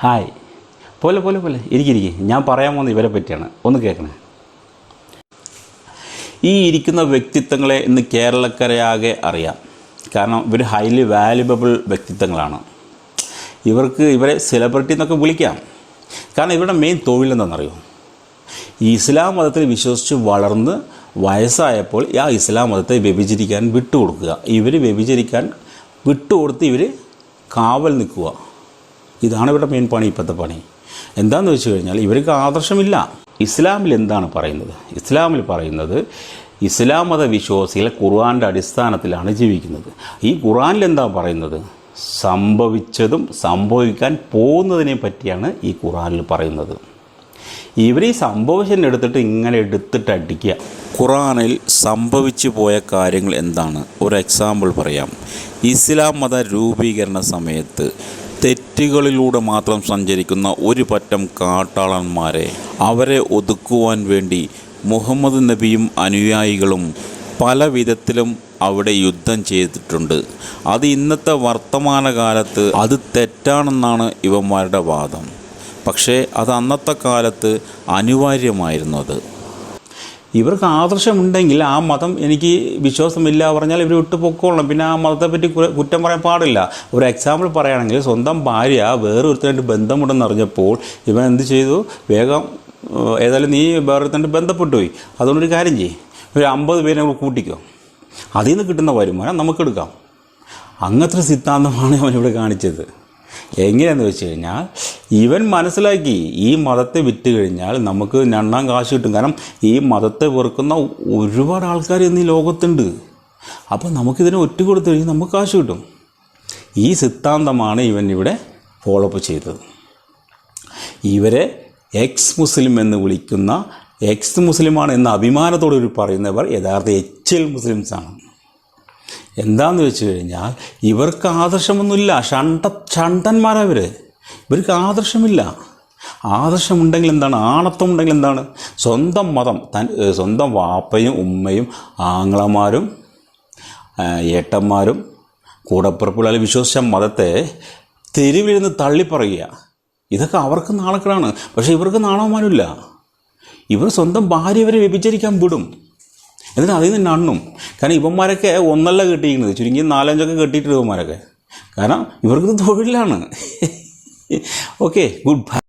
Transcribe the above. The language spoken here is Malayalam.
ഹായ്. പോലെ പോലെ പോലെ. ഇരിക്കിരിക്കെ ഞാൻ പറയാൻ പോകുന്ന ഇവരെ പറ്റിയാണ്. ഒന്ന് കേൾക്കണേ. ഈ ഇരിക്കുന്ന വ്യക്തിത്വങ്ങളെ ഇന്ന് കേരളക്കരയാകെ അറിയാം. കാരണം ഇവർ ഹൈലി വാല്യുബിൾ വ്യക്തിത്വങ്ങളാണ്. ഇവർക്ക് ഇവരെ സെലിബ്രിറ്റി എന്നൊക്കെ വിളിക്കാം. കാരണം ഇവരുടെ മെയിൻ തൊഴിലെന്താണെന്നറിയോ ഈ ഇസ്ലാം മതത്തിൽ വിശ്വസിച്ച് വളർന്ന് വയസ്സായപ്പോൾ ആ ഇസ്ലാം മതത്തെ വ്യഭിചരിക്കാൻ വിട്ടുകൊടുക്കുക. ഇവർ വ്യഭിചരിക്കാൻ വിട്ടുകൊടുത്ത് ഇവർ കാവൽ നിൽക്കുക. ഇതാണ് ഇവിടെ മെയിൻ പണി ഇപ്പോഴത്തെ പണി. എന്താണെന്ന് വെച്ച് കഴിഞ്ഞാൽ ഇവർക്ക് ആദർശമില്ല. ഇസ്ലാമിൽ എന്താണ് പറയുന്നത്? ഇസ്ലാമിൽ പറയുന്നത് ഇസ്ലാം മത വിശ്വാസികൾ ഖുർആാന്റെ അടിസ്ഥാനത്തിലാണ് ജീവിക്കുന്നത്. ഈ ഖുർആാനിൽ എന്താ പറയുന്നത്? സംഭവിച്ചതും സംഭവിക്കാൻ പോകുന്നതിനെ പറ്റിയാണ് ഈ ഖുറാനിൽ പറയുന്നത്. ഇവർ ഈ സംഭവിച്ചതിനെ എടുത്തിട്ട് ഇങ്ങനെ എടുത്തിട്ട് അടിക്കുക. ഖുറാനിൽ സംഭവിച്ചു പോയ കാര്യങ്ങൾ എന്താണ്? ഒരു എക്സാമ്പിൾ പറയാം. ഇസ്ലാം മത രൂപീകരണ സമയത്ത് തെറ്റുകളിലൂടെ മാത്രം സഞ്ചരിക്കുന്ന ഒരു പറ്റം കാട്ടാളന്മാരെ അവരെ ഒതുക്കുവാൻ വേണ്ടി മുഹമ്മദ് നബിയും അനുയായികളും പല വിധത്തിലും അവിടെ യുദ്ധം ചെയ്തിട്ടുണ്ട്. അത് ഇന്നത്തെ വർത്തമാനകാലത്ത് അത് തെറ്റാണെന്നാണ് ഇവന്മാരുടെ വാദം. പക്ഷേ അത് അന്നത്തെ കാലത്ത് അനിവാര്യമായിരുന്നു അത് ഇവർക്ക് ആദർശമുണ്ടെങ്കിൽ ആ മതം എനിക്ക് വിശ്വാസമില്ല പറഞ്ഞാൽ ഇവർ വിട്ടുപൊക്കോളണം പിന്നെ ആ മതത്തെപ്പറ്റി കുറ്റം പറയാൻ പാടില്ല. ഒരു എക്സാമ്പിൾ പറയുകയാണെങ്കിൽ സ്വന്തം ഭാര്യ വേറൊരുത്തരായിട്ട് ബന്ധമുണ്ടെന്ന് അറിഞ്ഞപ്പോൾ ഇവൻ എന്ത് ചെയ്തു? വേഗം ഏതായാലും നീ വേറൊരുത്തരായിട്ട് ബന്ധപ്പെട്ടു പോയി അതുകൊണ്ടൊരു കാര്യം ചെയ്യും. ഒരു അമ്പത് പേരെ നമ്മൾ കൂട്ടിക്കോ. അതിൽ നിന്ന് കിട്ടുന്ന വരുമാനം നമുക്കെടുക്കാം. അങ്ങനത്തെ ഒരു സിദ്ധാന്തമാണ് അവൻ ഇവിടെ കാണിച്ചത്. എങ്ങനെയാന്ന് വെച്ച് കഴിഞ്ഞാൽ ഇവൻ മനസ്സിലാക്കി ഈ മതത്തെ വിറ്റ് കഴിഞ്ഞാൽ നമുക്ക് രണ്ടാം കാശ് കിട്ടും. കാരണം ഈ മതത്തെ വെറുക്കുന്ന ഒരുപാട് ആൾക്കാർ ഇന്ന് ഈ ലോകത്തുണ്ട്. അപ്പോൾ നമുക്കിതിനെ ഒറ്റ കൊടുത്തു കഴിഞ്ഞാൽ നമുക്ക് കാശ് കിട്ടും. ഈ സിദ്ധാന്തമാണ് ഇവൻ ഇവിടെ ഫോളോ അപ്പ് ചെയ്തത്. ഇവരെ എക്സ് മുസ്ലിം എന്ന് വിളിക്കുന്ന എക്സ് മുസ്ലിമാണ് എന്ന അഭിമാനത്തോടെ ഒരു പറയുന്നവർ യഥാർത്ഥ എച്ച് എൽ മുസ്ലിംസാണ്. എന്താന്ന് വെച്ച് കഴിഞ്ഞാൽ ഇവർക്ക് ആദർശമൊന്നുമില്ല. ഷണ്ട ഷണ്ടന്മാരവർ ഇവർക്ക് ആദർശമില്ല. ആദർശമുണ്ടെങ്കിൽ എന്താണ്? ആണത്വം ഉണ്ടെങ്കിൽ എന്താണ്? സ്വന്തം മതം തൻ സ്വന്തം വാപ്പയും ഉമ്മയും ആങ്ങളമാരും ഏട്ടന്മാരും കൂടപ്പിറപ്പുകളിൽ വിശ്വസിച്ച മതത്തെ തെരുവിലിരുന്ന് തള്ളിപ്പറയുക. ഇതൊക്കെ അവർക്ക് നാണക്കേടാണ്. പക്ഷേ ഇവർക്ക് നാണവന്മാരില്ല ഇവർ സ്വന്തം ഭാര്യ വരെ വ്യഭിചരിക്കാൻ വിടും. എന്നിട്ട് അതിൽ നിന്ന് അണ്ണും കാരണം ഇവന്മാരൊക്കെ ഒന്നല്ല കെട്ടിയിരിക്കുന്നത്. ചുരുങ്ങി നാലഞ്ചൊക്കെ കെട്ടിയിട്ടുണ്ട് ഇവന്മാരൊക്കെ. കാരണം ഇവർക്കിത് തൊഴിലാണ്. Okay good bye